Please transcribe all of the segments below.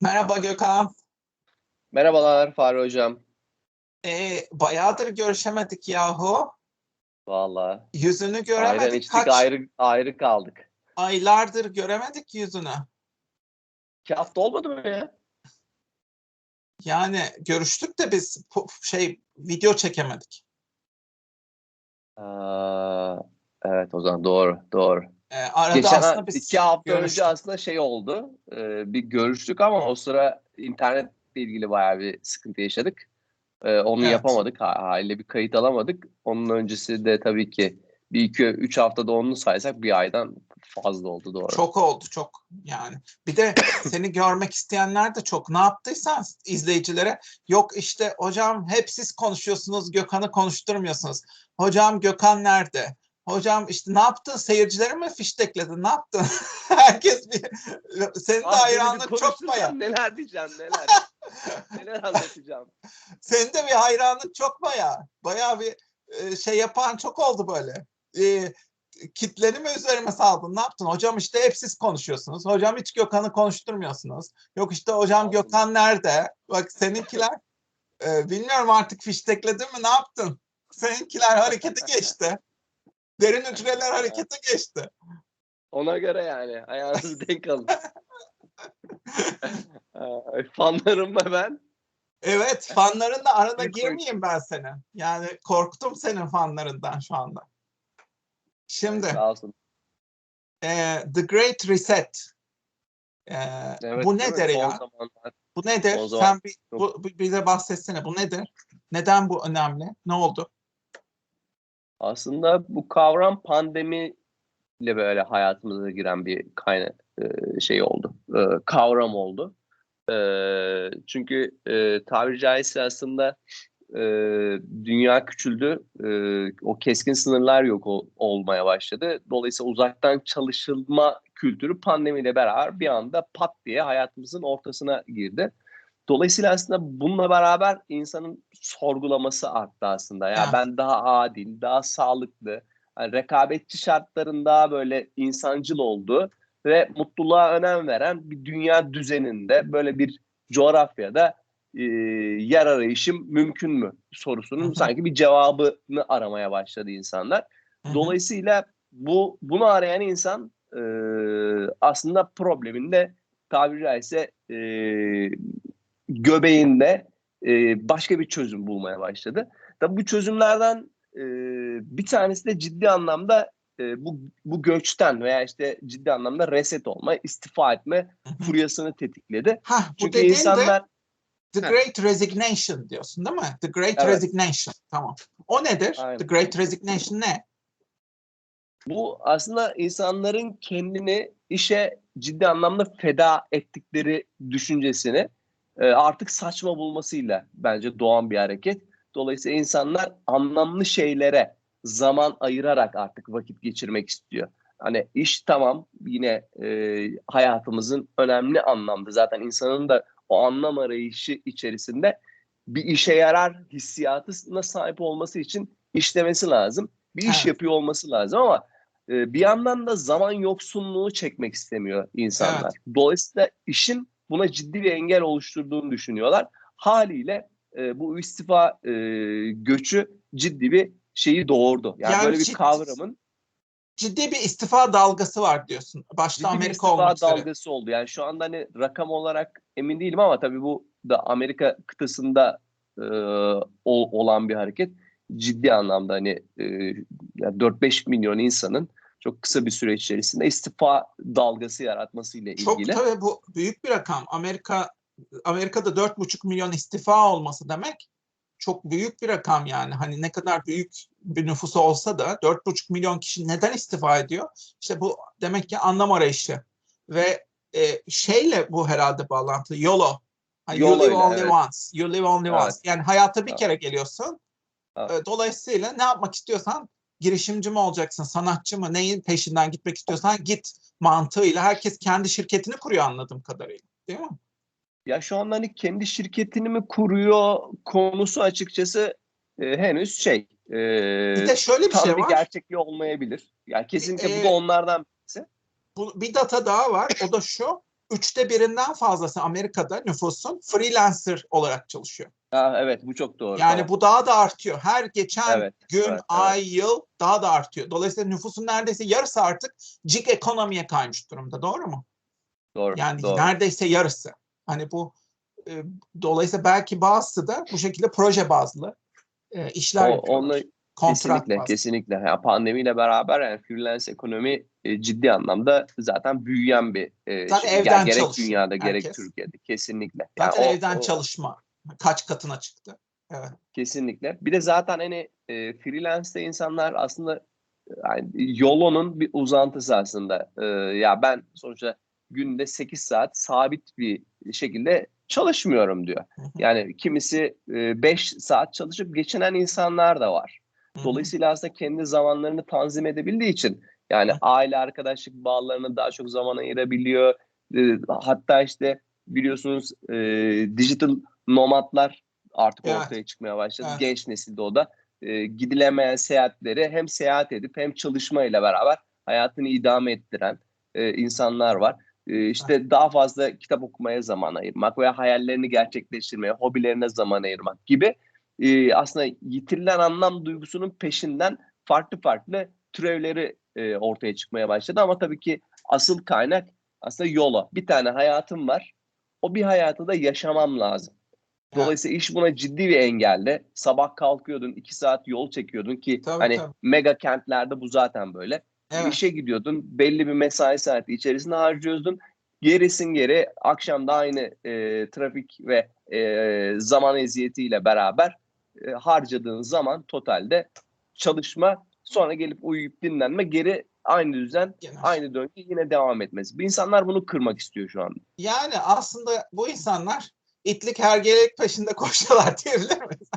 Merhaba Gökhan. Merhabalar Fahri Hocam. Ee, bayağıdır görüşemedik yahu. Vallahi Yüzünü ayran göremedik. içtik Kaç ayrı ayrı kaldık. aylardır göremedik yüzünü. İki hafta olmadı mı ya? Yani görüştük de biz pu- şey video çekemedik. Aa, evet o zaman doğru doğru. Ee, arada Geçen aslında biz iki hafta görüştük. önce aslında şey oldu. e, bir görüştük ama o sıra internetle ilgili bayağı bir sıkıntı yaşadık. E, onu Evet. yapamadık. Ha- Haliyle bir kayıt alamadık. Onun öncesi de tabii ki bir iki üç haftada onu saysak bir aydan fazla oldu doğru. Çok oldu çok yani. Bir de seni görmek isteyenler de çok. Ne yaptıysan izleyicilere yok işte hocam hep siz konuşuyorsunuz Gökhan'ı konuşturmuyorsunuz. Hocam Gökhan nerede? Hocam işte ne yaptın? Seyircileri mi fiştekledin? Ne yaptın? Herkes bir senin de Abi hayranın çok baya. Neler diyeceğim neler. neler anlatacağım. Senin de bir hayranın çok baya. Baya bir e, şey yapan çok oldu böyle. E, kitleni mi üzerime saldın? Ne yaptın? Hocam işte hep siz konuşuyorsunuz. Hocam hiç Gökhan'ı konuşturmuyorsunuz. Yok işte hocam Aldım. Gökhan nerede? Bak seninkiler e, bilmiyorum artık fiştekledin mi? Ne yaptın? Seninkiler harekete geçti. Derin hücreler harekete geçti. Ona göre yani ayağınızı denk alın. Ee, Fanlarımla ben Evet, fanlarınla arada Büyük girmeyeyim ben senin. Yani korktum senin fanlarından şu anda. Şimdi sağ olsun. e, The Great Reset. E, Evet, bu nedir Son ya? zamanlar Bu nedir? Sen bir, bu- bize bahsetsene. Bu nedir? Neden bu önemli? Ne oldu? Aslında bu kavram pandemiyle böyle hayatımıza giren bir kaynak e, şey oldu. e, Kavram oldu. E, Çünkü tabiri caizse aslında dünya küçüldü. O keskin sınırlar yok ol- olmaya başladı. Dolayısıyla uzaktan çalışılma kültürü pandemiyle beraber bir anda pat diye hayatımızın ortasına girdi. Dolayısıyla aslında bununla beraber insanın sorgulaması arttı aslında. Ya Evet. ben daha adil, daha sağlıklı, yani rekabetçi şartların daha böyle insancıl olduğu ve mutluluğa önem veren bir dünya düzeninde böyle bir coğrafyada e, yer arayışım mümkün mü sorusunun sanki bir cevabını aramaya başladı insanlar. Dolayısıyla bu bunu arayan insan e, aslında problemin de tabiri caizse e, göbeğinde e, başka bir çözüm bulmaya başladı. Tabii bu çözümlerden e, bir tanesi de ciddi anlamda e, bu bu göçten veya işte ciddi anlamda reset olma, istifa etme furyasını tetikledi. Ha, bu Çünkü de insanlar The. Great Resignation diyorsun değil mi? The Great Evet. Resignation. Tamam. O nedir? Aynen. The Great Resignation ne? Bu aslında insanların kendini işe ciddi anlamda feda ettikleri düşüncesini e, artık saçma bulmasıyla bence doğan bir hareket. Dolayısıyla insanlar anlamlı şeylere zaman ayırarak artık vakit geçirmek istiyor. Hani iş tamam yine e, hayatımızın önemli anlamda zaten insanın da o anlam arayışı içerisinde bir işe yarar hissiyatına sahip olması için işlemesi lazım. Bir iş Evet. yapıyor olması lazım ama e, bir yandan da zaman yoksunluğu çekmek istemiyor insanlar. Dolayısıyla işin buna ciddi bir engel oluşturduğunu düşünüyorlar. Haliyle e, bu istifa e, göçü ciddi bir şeyi doğurdu. Yani, Yani böyle bir ciddi- kavramın Ciddi bir istifa dalgası var diyorsun. Başta ciddi bir Amerika istifa olmak üzere. dalgası oldu. Yani şu anda hani rakam olarak emin değilim ama tabii bu da Amerika kıtasında e, ol- olan bir hareket. Ciddi anlamda hani e, yani 4-5 milyon insanın çok kısa bir süre içerisinde istifa dalgası yaratmasıyla Çok ilgili. tabii bu büyük bir rakam. Amerika Amerika'da 4,5 milyon istifa olması demek çok büyük bir rakam yani. Hani ne kadar büyük bir nüfusu olsa da 4,5 milyon kişi neden istifa ediyor? İşte bu demek ki anlam arayışı ve e, şeyle bu herhalde bağlantılı. YOLO. Hani you YOLO live ile, only evet. once. You live only Evet. once. Yani hayata bir Evet. kere geliyorsun. Evet. E, Dolayısıyla ne yapmak istiyorsan girişimci mi olacaksın, sanatçı mı, neyin peşinden gitmek istiyorsan git mantığıyla herkes kendi şirketini kuruyor anladığım kadarıyla. Değil mi? Ya şu anda hani kendi şirketini mi kuruyor konusu açıkçası e, henüz şey e, Bir de şöyle bir tam şey bir var. gerçekliği olmayabilir. Yani kesinlikle bu da e, onlardan birisi. Bu, bir data daha var. O da şu. Üçte birinden fazlası Amerika'da nüfusun freelancer olarak çalışıyor. Ha, evet bu çok doğru. Yani bu daha da artıyor. Her geçen Evet, gün, evet, evet. ay, yıl daha da artıyor. Dolayısıyla nüfusun neredeyse yarısı artık gig ekonomiye kaymış durumda. Doğru mu? doğru. Yani doğru. neredeyse yarısı. Hani bu e, dolayısıyla belki bazısı da bu şekilde proje bazlı e, işler O- yapıyorlar. onu Kontrat kesinlikle bazlı. kesinlikle. Yani pandemiyle beraber yani freelance ekonomi e, ciddi anlamda zaten büyüyen bir e, Zaten şey. evden Yani gerek dünyada gerek herkes. Türkiye'de kesinlikle. Yani Zaten o- evden o- çalışma kaç katına çıktı. Evet. Kesinlikle. Bir de zaten hani e, freelance'de insanlar aslında e, yani yolunun bir uzantısı aslında. E, ya ben sonuçta günde 8 saat sabit bir şekilde çalışmıyorum diyor. Yani kimisi 5 saat çalışıp geçinen insanlar da var. Dolayısıyla aslında kendi zamanlarını tanzim edebildiği için yani aile arkadaşlık bağlarına daha çok zaman ayırabiliyor. E, hatta işte biliyorsunuz e, digital nomadlar artık Evet. ortaya çıkmaya başladı. Evet. Genç nesilde o da e, gidilemeyen seyahatleri hem seyahat edip hem çalışmayla beraber hayatını idame ettiren e, insanlar var. E, işte daha fazla kitap okumaya zaman ayırmak veya hayallerini gerçekleştirmeye, hobilerine zaman ayırmak gibi e, aslında yitirilen anlam duygusunun peşinden farklı farklı türevleri e, ortaya çıkmaya başladı. Ama tabii ki asıl kaynak aslında yola. Bir tane hayatım var. O bir hayatı da yaşamam lazım. Dolayısıyla iş buna ciddi bir engelde. Sabah kalkıyordun, iki saat yol çekiyordun ki Tabii, hani tabii. mega kentlerde bu zaten böyle. Evet. İşe gidiyordun, belli bir mesai saati içerisinde harcıyordun. Gerisin geri akşam da aynı e, trafik ve e, zaman eziyetiyle beraber e, harcadığın zaman totalde çalışma sonra gelip uyuyup dinlenme geri aynı düzen Genel. aynı döngü yine devam etmesi. Bu insanlar bunu kırmak istiyor şu anda. Yani aslında bu insanlar itlik hergelik peşinde koşuyorlar diyebilir miyiz?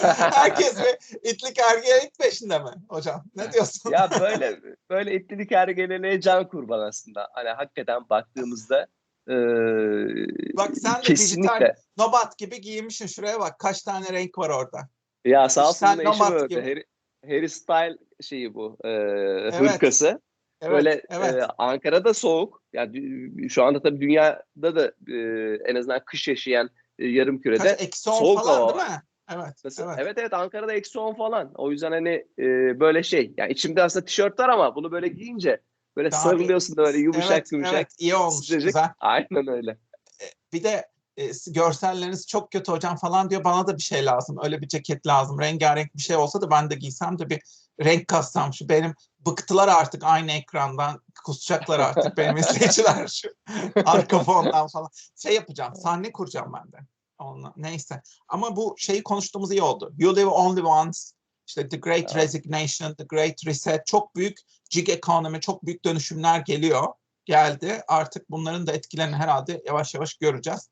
Herkes bir itlik hergelik peşinde mi hocam? Ne diyorsun? ya böyle böyle itlilik ergeneliğe can kurban aslında. Hani hakikaten baktığımızda e, Bak sen de kesinlikle. dijital nobat gibi giyinmişsin. Şuraya bak kaç tane renk var orada. Ya sağ olsun eşim öyle. gibi. Harry, Style şeyi bu. E, hırkası. Evet, Böyle evet. e, Ankara'da soğuk. Yani şu anda tabii dünyada da e, en azından kış yaşayan e, yarım kürede Kaç, eksi 10 soğuk falan hava değil mi? Evet. Nasıl? evet. Evet. evet Ankara'da eksi 10 falan. O yüzden hani e, böyle şey. Yani içimde aslında tişört var ama bunu böyle giyince böyle Daha sarılıyorsun da böyle yumuşak evet, yumuşak. Evet, iyi olmuş. sıcacık. Güzel. Aynen öyle. Bir de e, görselleriniz çok kötü hocam falan diyor. Bana da bir şey lazım. Öyle bir ceket lazım. Rengarenk bir şey olsa da ben de giysem de bir renk kassam. Şu benim bıktılar artık aynı ekrandan. Kusacaklar artık benim izleyiciler şu arka fondan falan. Şey yapacağım. Sahne kuracağım ben de. Onunla. Neyse. Ama bu şeyi konuştuğumuz iyi oldu. You live only once. İşte The Great Evet. Resignation, The Great Reset. Çok büyük gig economy, çok büyük dönüşümler geliyor. Geldi. Artık bunların da etkilerini herhalde yavaş yavaş göreceğiz.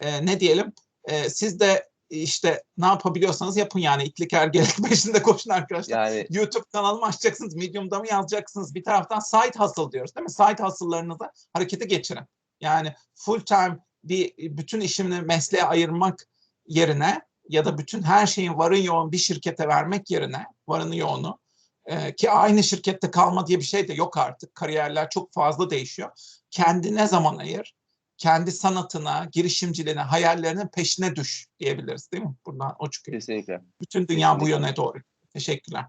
Ee, ne diyelim? Ee, siz de işte ne yapabiliyorsanız yapın yani. İtlik ergelik peşinde koşun arkadaşlar. Yani YouTube kanalımı açacaksınız, Medium'da mı yazacaksınız? Bir taraftan side hustle diyoruz değil mi? Side hustle'larınızı harekete geçirin. Yani full time bir bütün işini mesleğe ayırmak yerine ya da bütün her şeyin varın yoğun bir şirkete vermek yerine varını yoğunu e, ki aynı şirkette kalma diye bir şey de yok artık. Kariyerler çok fazla değişiyor. Kendine zaman ayır. Kendi sanatına, girişimciliğine, hayallerinin peşine düş diyebiliriz değil mi? Buradan o çıkıyor. kesinlikle. Bütün dünya bu Kesinlikle. yöne doğru. Teşekkürler.